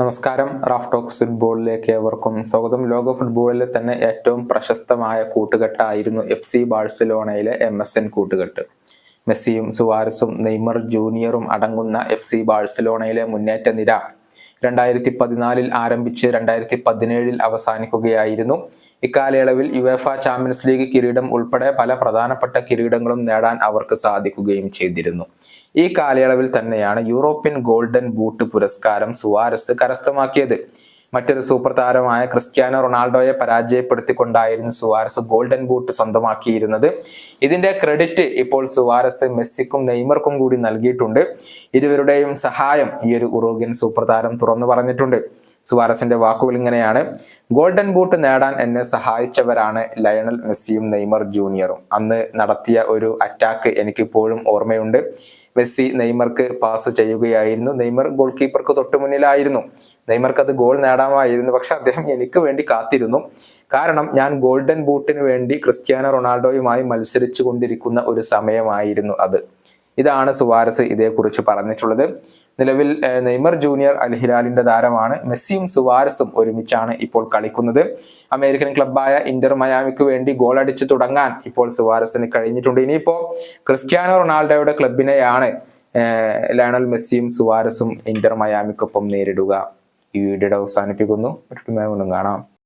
നമസ്കാരം. Raf talks ഫുട്ബോളിലേക്ക് ഏവർക്കും സ്വാഗതം. ലോക ഫുട്ബോളിലെ തന്നെ ഏറ്റവും പ്രശസ്തമായ കൂട്ടുകെട്ടായിരുന്നു എഫ് സി ബാഴ്സലോണയിലെ എം എസ് എൻ കൂട്ടുകെട്ട്. മെസ്സിയും സുവാരസും നെയ്മർ ജൂനിയറും അടങ്ങുന്ന എഫ് സി ബാഴ്സലോണയിലെ മുന്നേറ്റ നിര രണ്ടായിരത്തി പതിനാലിൽ ആരംഭിച്ച് രണ്ടായിരത്തി പതിനേഴിൽ അവസാനിക്കുകയായിരുന്നു. ഇക്കാലയളവിൽ യുവേഫ ചാമ്പ്യൻസ് ലീഗ് കിരീടം ഉൾപ്പെടെ പല പ്രധാനപ്പെട്ട കിരീടങ്ങളും നേടാൻ അവർക്ക് സാധിക്കുകയും ചെയ്തിരുന്നു. ഈ കാലയളവിൽ തന്നെയാണ് യൂറോപ്യൻ ഗോൾഡൻ ബൂട്ട് പുരസ്കാരം സുവാരസ് കരസ്ഥമാക്കിയത്. മറ്റൊരു സൂപ്പർ താരമായ ക്രിസ്ത്യാനോ റൊണാൾഡോയെ പരാജയപ്പെടുത്തിക്കൊണ്ടായിരുന്നു സുവാരസ് ഗോൾഡൻ ബൂട്ട് സ്വന്തമാക്കിയിരുന്നത്. ഇതിന്റെ ക്രെഡിറ്റ് ഇപ്പോൾ സുവാരസ് മെസ്സിക്കും നെയ്മർക്കും കൂടി നൽകിയിട്ടുണ്ട്. ഇരുവരുടെയും സഹായം ഈ ഒരു ഉറോഗ്യൻ സൂപ്പർ താരം തുറന്നു പറഞ്ഞിട്ടുണ്ട്. സുവാരസിന്റെ വാക്കുകൾ ഇങ്ങനെയാണ്. ഗോൾഡൻ ബൂട്ട് നേടാൻ എന്നെ സഹായിച്ചവരാണ് ലയണൽ മെസ്സിയും നെയ്മർ ജൂനിയറും. അന്ന് നടത്തിയ ഒരു അറ്റാക്ക് എനിക്കിപ്പോഴും ഓർമ്മയുണ്ട്. മെസ്സി നെയ്മർക്ക് പാസ് ചെയ്യുകയായിരുന്നു. നെയ്മർ ഗോൾ കീപ്പർക്ക് തൊട്ടു മുന്നിലായിരുന്നു. നെയ്മർക്ക് അത് ഗോൾ നേടാമായിരുന്നു. പക്ഷെ അദ്ദേഹം എനിക്ക് വേണ്ടി കാത്തിരുന്നു. കാരണം ഞാൻ ഗോൾഡൻ ബൂട്ടിന് വേണ്ടി ക്രിസ്ത്യാനോ റൊണാൾഡോയുമായി മത്സരിച്ചു കൊണ്ടിരിക്കുന്ന ഒരു സമയമായിരുന്നു അത്. ഇതാണ് സുവാരസ് ഇതേക്കുറിച്ച് പറഞ്ഞിട്ടുള്ളത്. നിലവിൽ നെയ്മർ ജൂനിയർ അൽ ഹിലാലിന്റെ താരമാണ് മെസ്സിയും സുവാരസും ഒരുമിച്ചാണ് ഇപ്പോൾ കളിക്കുന്നത്. അമേരിക്കൻ ക്ലബായ ഇന്റർ മയാമിക്ക് വേണ്ടി ഗോൾ അടിച്ചു തുടങ്ങാൻ ഇപ്പോൾ സുവാരസിന് കഴിഞ്ഞിട്ടുണ്ട്. ഇനിയിപ്പോ ക്രിസ്ത്യാനോ റൊണാൾഡോയുടെ ക്ലബിനെയാണ് ലയണൽ മെസ്സിയും സുവാരസും ഇന്റർ മയാമിക്കൊപ്പം നേരിടുക. ഈ വീഡിയോ അവസാനിപ്പിക്കുന്നു. മറ്റൊരു കാണാം.